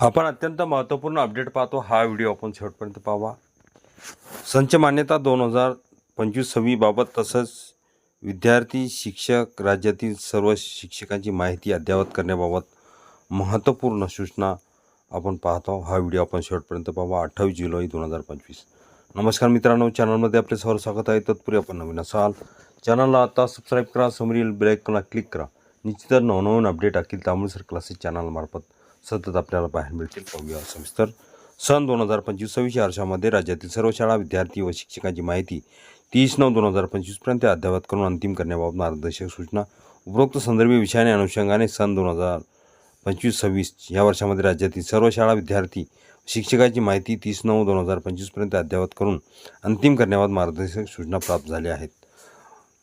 आपण अत्यंत महत्त्वपूर्ण अपडेट पाहतो. हा व्हिडिओ आपण शेवटपर्यंत पाहावा. संच मान्यता दोन हजार पंचवीसवीबाबत तसंच विद्यार्थी शिक्षक राज्यातील सर्व शिक्षकांची माहिती अद्ययावत करण्याबाबत महत्त्वपूर्ण सूचना आपण पाहतो हा व्हिडिओ आपण शेवटपर्यंत पाहावा. अठ्ठावीस जुलै दोन हजार पंचवीस. नमस्कार मित्रांनो चॅनलमध्ये आपले सर्व स्वागत आहे. तत्पूर्वी आपण नवीन असाल चॅनलला आता सबस्क्राईब करा समोरील बेलायकनला क्लिक करा. निश्चितच नवनवीन अपडेट अखिल तांबूळसर क्लासेस चॅनलमार्फत सतत आपल्याला पाहायला मिळतील पाहूया सविस्तर? सन दोन हजार पंचवीस सव्वीस या वर्षामध्ये राज्यातील सर्व शाळा विद्यार्थी व शिक्षकांची माहिती तीस नऊ दोन हजार पंचवीसपर्यंत अद्ययावत करून अंतिम करण्याबाबत मार्गदर्शक सूचना. उपरोक्त संदर्भी विषयाने अनुषंगाने सन दोन हजार पंचवीस सव्वीस या वर्षामध्ये राज्यातील सर्व शाळा विद्यार्थी शिक्षकाची माहिती तीस नऊ दोन हजार पंचवीसपर्यंत अद्ययावत करून अंतिम करण्याबाबत मार्गदर्शक सूचना प्राप्त झाल्या आहेत.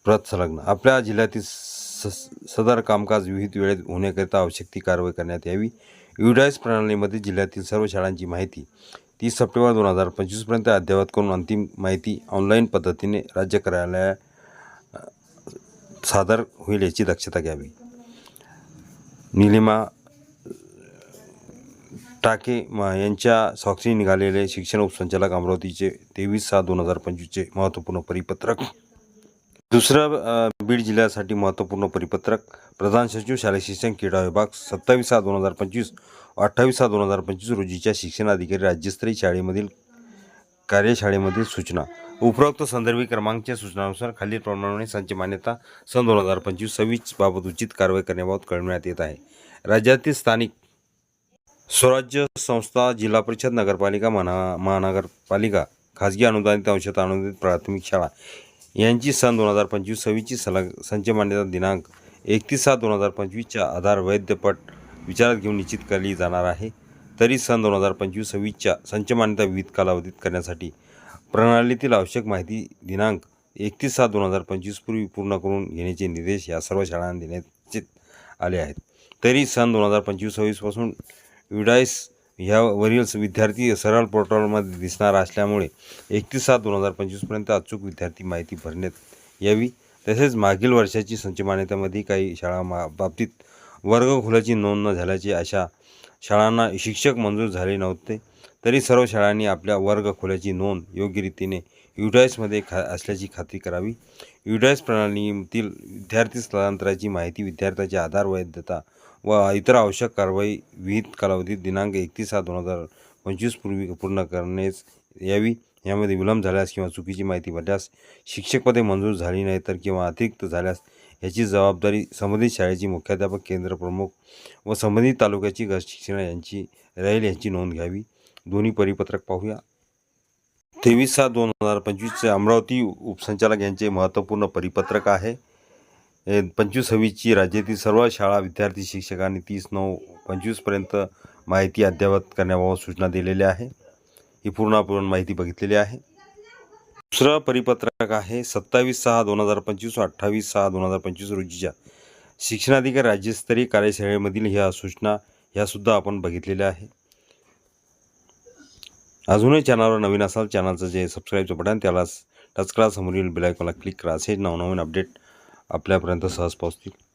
प्रत संलग्न आपल्या जिल्ह्यातील स सदर कामकाज विविध वेळेत होण्याकरिता आवश्यक ती कारवाई करण्यात यावी. युडायस प्रणालीमध्ये जिल्ह्यातील सर्व शाळांची माहिती. तीस सप्टेंबर दोन हजार पंचवीसपर्यंत अद्ययावत करून अंतिम माहिती ऑनलाईन पद्धतीने राज्य कार्यालया सादर होईल याची दक्षता घ्यावी. निलिमा टाके यांच्या साक्षी निघालेले शिक्षण उपसंचालक अमरावतीचे तेवीस सहा दोन हजार पंचवीसचे महत्त्वपूर्ण परिपत्रक दुसरं बीड जिल्ह्यासाठी महत्त्वपूर्ण परिपत्रक. प्रधान सचिव शालेय शिक्षण क्रीडा विभाग सत्तावीस सहा दोन हजार पंचवीस अठ्ठावीस सहा दोन हजार पंचवीस रोजीच्या शिक्षणाधिकारी राज्यस्तरीय शाळेमधील कार्यशाळेमधील सूचना. उपरोक्त संदर्भी क्रमांकच्या सूचनानुसार खालीलप्रमाणे संच मान्यता सन दोन हजार पंचवीस सव्वीस बाबत उचित कारवाई करण्याबाबत कळविण्यात येत आहे. राज्यातील स्थानिक स्वराज्य संस्था जिल्हा परिषद नगरपालिका महा महानगरपालिका खाजगी अनुदानित अंशतः अनुदानित प्राथमिक शाळा यांची सन दोन हजार पंचवीस सव्वीसची सलग संच मान्यता दिनांक एकतीस सात दोन हजार पंचवीसच्या आधार वैद्यपट विचारात घेऊन निश्चित केली जाणार आहे. तरी सन दोन हजार पंचवीस सव्वीसच्या संच मान्यता विविध कालावधीत करण्यासाठी प्रणालीतील आवश्यक माहिती दिनांक एकतीस सात दोन हजार पंचवीस पूर्वी पूर्ण करून घेण्याचे निर्देश या सर्व शाळांना देण्यात आले आहेत. तरी सन दोन हजार पंचवीस सव्वीसपासून युडायस ह्यावरील विद्यार्थी सरळ पोर्टलमध्ये दिसणार असल्यामुळे एकतीस सात दोन हजार पंचवीसपर्यंत अचूक विद्यार्थी माहिती भरण्यात यावी. तसेच मागील वर्षाची संच मान्यतेमध्ये काही शाळा मा बाबतीत वर्गखोल्याची नोंद न झाल्याची अशा शाळांना शिक्षक मंजूर झाले नव्हते. तरी सर्व शाळांनी आपल्या वर्गखोल्याची नोंद योग्य रीतीने युडायसमध्ये खा असल्याची खात्री करावी. युडायस प्रणालीतील विद्यार्थी स्थलांतराची माहिती विद्यार्थ्याचे आधार वैधता व इतर आवश्यक कारवाई विहित कालावधीत दिनांक एकतीस सात दोन हजार पंचवीस पूर्वी पूर्ण करण्यास यावी. यामध्ये विलंब झाल्यास किंवा चुकीची माहिती भरल्यास शिक्षकपदे मंजूर झाली नाही तर किंवा अतिरिक्त झाल्यास याची जबाबदारी संबंधित शाळेची मुख्याध्यापक केंद्र प्रमुख व संबंधित तालुक्याची गट शिक्षण यांची राहील यांची नोंद घ्यावी. दोन्ही परिपत्रक पाहूया. तेवीस सात दोन हजार पंचवीसचे अमरावती उपसंचालक यांचे महत्त्वपूर्ण परिपत्रक आहे. पंचवीस सव्वीसची राज्यातील सर्व शाळा विद्यार्थी शिक्षकांनी तीस नऊ पंचवीसपर्यंत माहिती अद्ययावत करण्याबाबत सूचना दिलेल्या आहे. ही पूर्णपूर्ण माहिती बघितलेली आहे. दुसरं परिपत्रक आहे सत्तावीस सहा दोन हजार पंचवीस व अठ्ठावीस सहा दोन हजार पंचवीस रोजीच्या. शिक्षणाधिकारी राज्यस्तरीय कार्यशाळेमधील ह्या सूचना ह्यासुद्धा आपण बघितलेल्या आहे. अजूनही चॅनलवर नवीन असाल चॅनलचं जे सबस्क्राईबचं बटन त्याला टच करा समोरील बेलायकॉनला क्लिक करा. असे नवनवीन अपडेट आपल्यापर्यंत सहज पोहोचतील.